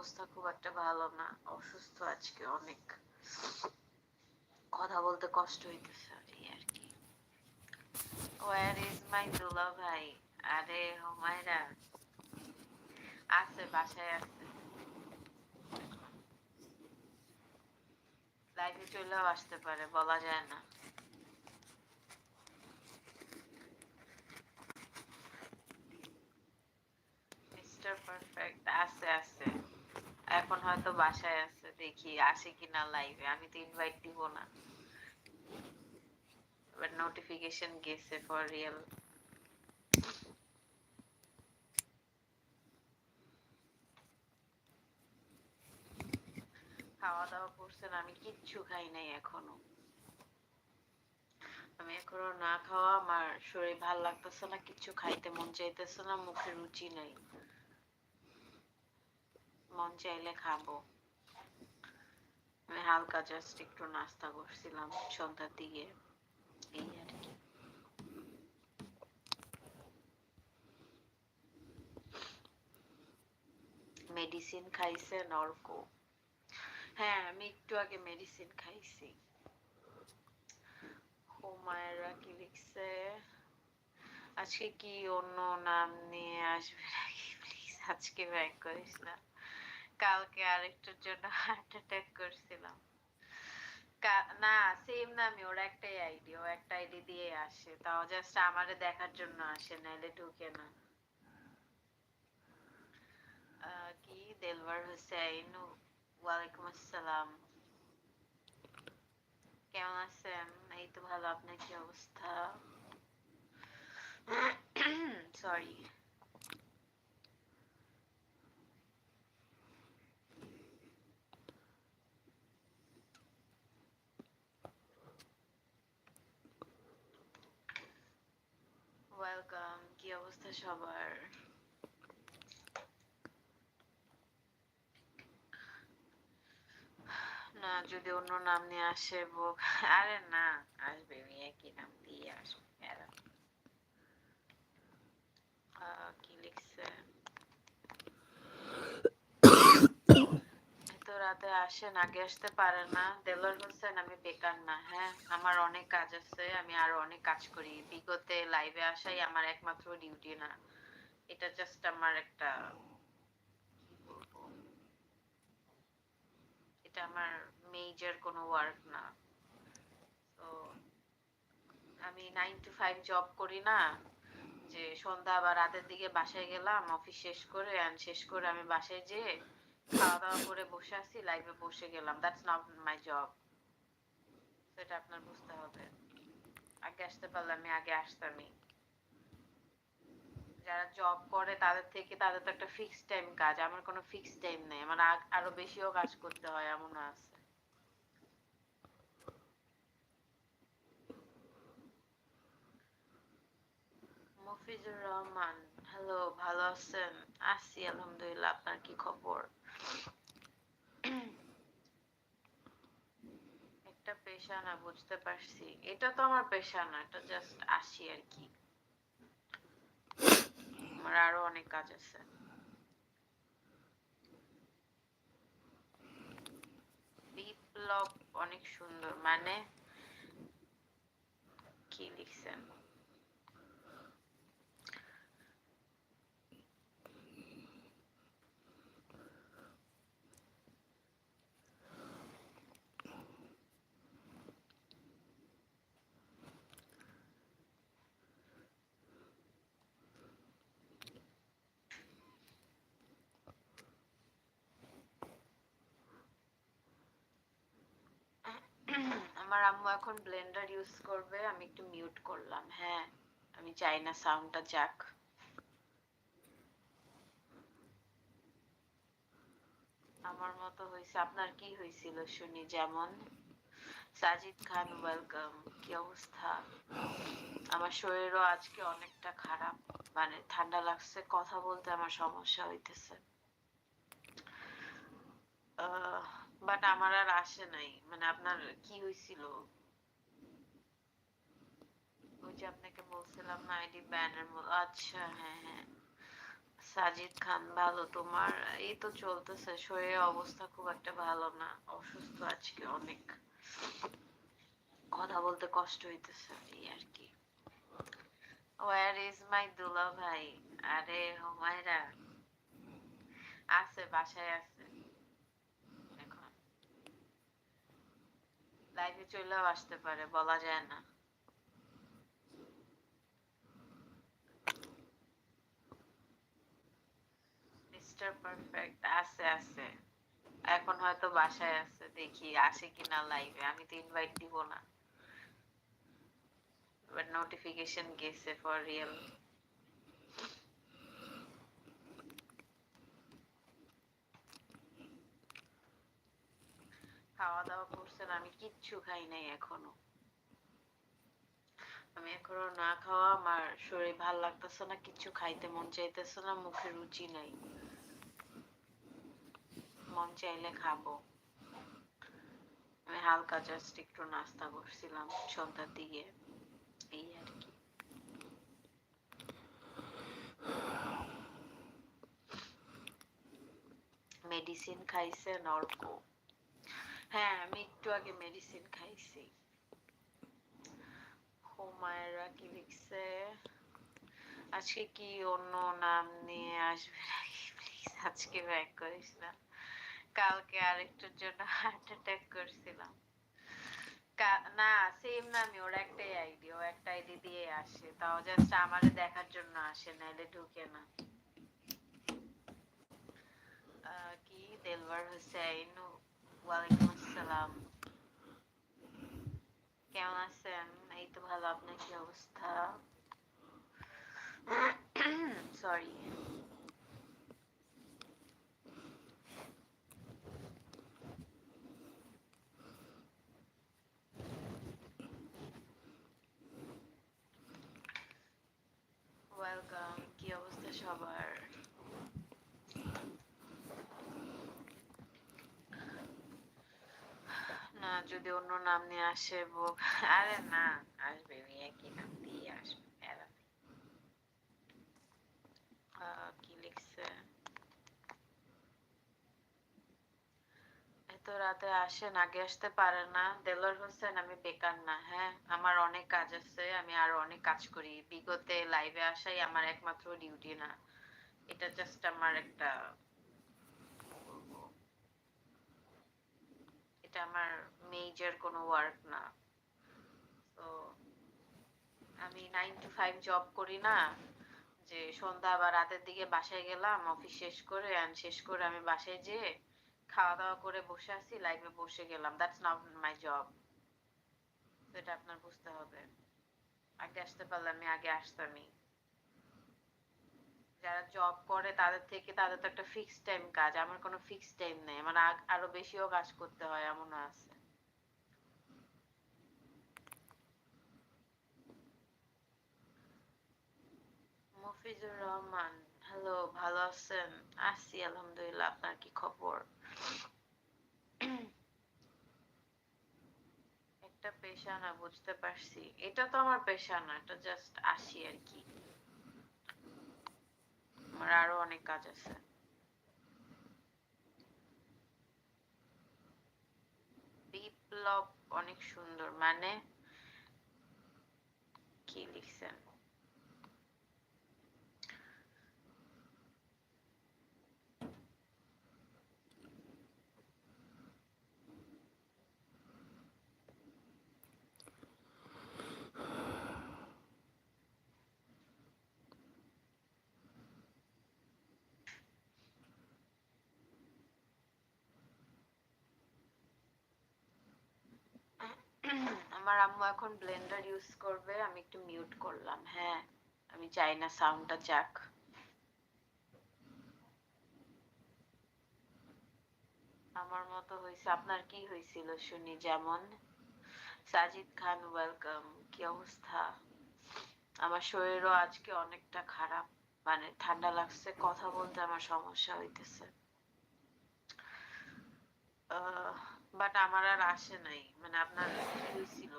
অবস্থা খুব একটা ভালো না। অসুস্থ আজকে অনেক। কথা বলতে কষ্ট হইতেছে আর কি। ওয়ার ইজ মাই দুলা ভাই? আরে হুমায়রা আছে, বাসায় আছে। লাইফে চলেও আসতে পারে, বলা যায় না। মিস্টার পারফেক্ট আছে আছে। এখন হয়তো বাসায় আছে, দেখি আসে কিনা লাইভে আমি তো ইনভাইট দিব না। এবার নোটিফিকেশন গেছে ফর রিয়েল খাওয়া দাওয়া করছেন আমি কিচ্ছু খাই নাই এখনও। আমি এখনও না খাওয়া, আমার শরীর ভালো লাগতেছে না, কিচ্ছু খাইতে মন চাইতেছে না, মুখে রুচি নাই। মন চাইলে খাব। আমি হালকা জাস্ট একটু নাস্তা করছিলাম সন্ধ্যার দিকে। এই আর কি। মেডিসিন খাইছেন অর্ক হ্যাঁ আমি একটু আগে মেডিসিন খাইছি। হুমায়রা কি লিখছে? আজকে কি অন্য নাম নিয়ে আসবে আজকে ব্যাক করিস না। কালকে আরেকটার জন্য হার্ট অ্যাটাক করছিলাম। না সেম নামই ওর একটাই আইডি ও একটা আইডি দিয়ে আসে। তাও জাস্ট আমারে দেখার জন্য আসে, নাইলে ঢুকে না। কি? ওয়ালাইকুম আসসালাম। কেমন আছেন? এই তো ভালো, আপনার কি অবস্থা? সরি ওয়েলকাম কি অবস্থা সবার। না, যদি অন্য নাম নিয়ে আসে, বুক। আরে না, আসবে আমি একই নাম দিয়ে আসবে এরা আহ, কি লিখছে এত রাতে আসেন, আগে আসতে পারে না। দেলোয়ার হোসেন, আমি বেকার না হ্যাঁ? আমার অনেক কাজ আছে, আমি আরও অনেক কাজ করি। বিগতে লাইভে আসাই আমার একমাত্র ডিউটি না। এটা জাস্ট আমার একটা এটা আমার মেজর কোনো ওয়ার্ক না। তো আমি নাইন টু ফাইভ জব করি না। যে সন্ধ্যা বা রাতের দিকে বাসায় গেলাম অফিস শেষ করে শেষ করে আমি বাসায় যেয়ে খাওয়া দাওয়া করে বসে আছি লাইভে বসে গেলাম। দ্যাটস নট মাই জব সেটা আপনার বুঝতে হবে। আগে আসতে পারলে আমি আগে আসতামই। যারা জব করে, তাদের থেকে তাদের তো একটা ফিক্সড টাইম কাজ। আমার কোনো ফিক্সড টাইম নেই। আমার আরও বেশিও কাজ করতে হয়, এমনও আছে। মফিজুর রহমান। হ্যালো ভালো আছেন? আছি আলহামদুলিল্লাহ। আপনার কি খবর? একটা পেশা না, বুঝতে পারছি। এটা তো আমার পেশা না, এটা জাস্ট আসি আর কি। আমার আরও অনেক কাজ আছে। বিপ্লব অনেক সুন্দর মানে কি লিখছেন আমার আম্মু এখন ব্লেন্ডার ইউজ করবে, আমি একটু মিউট করলাম হ্যাঁ। আমি চাই না সাউন্ডটা যাক। আমার মতো হয়েছে আপনার কি হয়েছিল শুনি যেমন? সাজিদ খান ওয়েলকাম কি অবস্থা? আমার শরীরও আজকে অনেকটা খারাপ মানে ঠান্ডা লাগছে, কথা বলতে আমার সমস্যা হইতেছে। বাট আমার আর আসে নাই। মানে আপনার কি হয়েছিল ওই যে আপনাকে বলছিলাম না আইডি ব্যানের আচ্ছা হ্যাঁ হ্যাঁ। সাজিদ খান, ভালো তোমার? এই তো চলতেছে, শরীরের অবস্থা খুব একটা ভালো না। অসুস্থ আজকে অনেক। কথা বলতে কষ্ট হইতেছে এই আর কি। ওয়ার ইজ মাই দুলা ভাই? আরে, হুমায়রা। আছে, বাসায় আছে এখন লাইভে চলেও আসতে পারে বলা যায় না মিস্টার পারফেক্ট আছে আছে এখন হয়তো বাসায় আছে দেখি আসে কিনা লাইভে আমি তো ইনভাইট দিব না বাট নোটিফিকেশন গেছে ফর রিয়েল খাওয়া দাওয়া করছেন, আমি কিচ্ছু খাই নাই এখনও। আমি এখনও না খাওয়া আমার শরীর ভালো লাগতেছে না কিছু খাইতে মন চাইতেছে না, মুখে রুচি নাই। মন চাইলে খাব। আমি হালকা জাস্ট একটু নাস্তা করছিলাম সন্ধ্যার দিকে, এই আর কি। মেডিসিন খাইছেন অল্প। হ্যাঁ আমি একটু আগে মেডিসিন খাইছি। হুমায়রা কি লিখছে? আজকে কি অন্য নাম নিয়ে আসবে? নাকি প্লিজ আজকে ব্যাক করিস না। কালকে আরেকটার জন্য হার্ট অ্যাটাক করছিলাম। না সেম নামই, ওর একটাই আইডি ও একটা আইডি দিয়ে আসে। তাও জাস্ট আমারে দেখার জন্য আসে, নাইলে ঢুকে না। কি? দেলওয়ার হোসেন ওয়ালাইকুম আসসালাম কেমন আছেন? এই তো ভালো আপনার কি অবস্থা? সরি ওয়েলকাম কি অবস্থা সবার না যদি অন্য নাম নিয়ে আসে আরে না, আসবে ওই একই নাম দিয়ে আসবে কি লিখছে? রাতে আসেন আগে আসতে পারে না। দেলোয়ার হোসেন, আমি বেকার না হ্যাঁ? আমার অনেক কাজ আছে, আমি আরও অনেক কাজ করি। বিগতে লাইভে আসাই আমার একমাত্র ডিউটি না। এটা জাস্ট আমার একটা এটা আমার মেজর কোনো ওয়ার্ক না। তো আমি নাইন টু ফাইভ জব করি না, যে সন্ধ্যা বা রাতের দিকে বাসায় গেলাম অফিস শেষ করে and শেষ করে আমি বাসায় যেয়ে খাওয়া দাওয়া করে বসে আছি লাইভে বসে গেলাম। দ্যাটস নট মাই জব এটা আপনার বুঝতে হবে। আগে আসতে পারলে আমি আগে আসতামই। যারা জব করে তাদের থেকে তাদের তো একটা ফিক্সড টাইম কাজ। আমার কোনো ফিক্সড টাইম নেই। আমার আরও বেশিও কাজ করতে হয়, এমনও আছে। মফিজুর রহমান হ্যালো ভালো আছেন? আছি আলহামদুলিল্লাহ, আপনার কি খবর? একটা পেশা না, বুঝতে পারছি। এটা তো আমার পেশা না, এটা জাস্ট আসি আর কি। আমার আরও অনেক কাজ আছে। বিপ্লব অনেক সুন্দর মানে কি লিখছেন? আমার আম্মু এখন ব্লেন্ডার ইউজ করবে, আমি একটু মিউট করলাম হ্যাঁ। আমি চাই না সাউন্ডটা যাক। আমার মতো হয়েছে আপনার কি হয়েছিল শুনি, যেমন? সাজিদ খান ওয়েলকাম কি অবস্থা? আমার শরীরও আজকে অনেকটা খারাপ মানে ঠান্ডা লাগছে, কথা বলতে আমার সমস্যা হইতেছে। বাট আমার আর আসে নাই। মানে আপনার কি হয়েছিল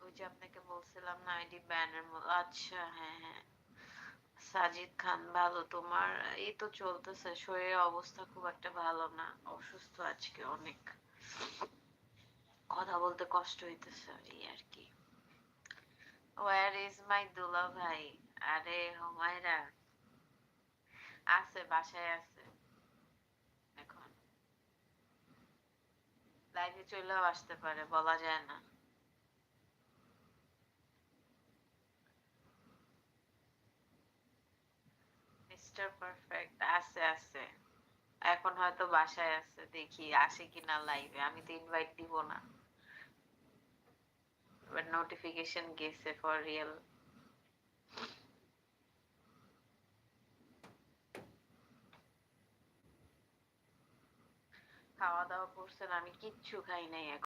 ওই যে আপনাকে বলছিলাম না, আইডি ব্যানের আচ্ছা হ্যাঁ হ্যাঁ। সাজিদ খান, ভালো তোমার? এই তো চলতেছে, শরীরের অবস্থা খুব একটা ভালো না। অসুস্থ আজকে অনেক। কথা বলতে কষ্ট হইতেছে এই আর কি। ওয়ার ইজ মাই দুলা ভাই আরে, হুমায়রা। আছে, বাসায় আছে। লাইভে চলেও আসতে পারে বলা যায় না মিস্টার পারফেক্ট আছে আছে এখন হয়তো বাসায় আছে, দেখি, আসে কিনা লাইভে আমি তো ইনভাইট দিব না। নোটিফিকেশন গেছে ফর রিয়েল খাওয়া দাওয়া করছেন আমি কিচ্ছু খাই নাই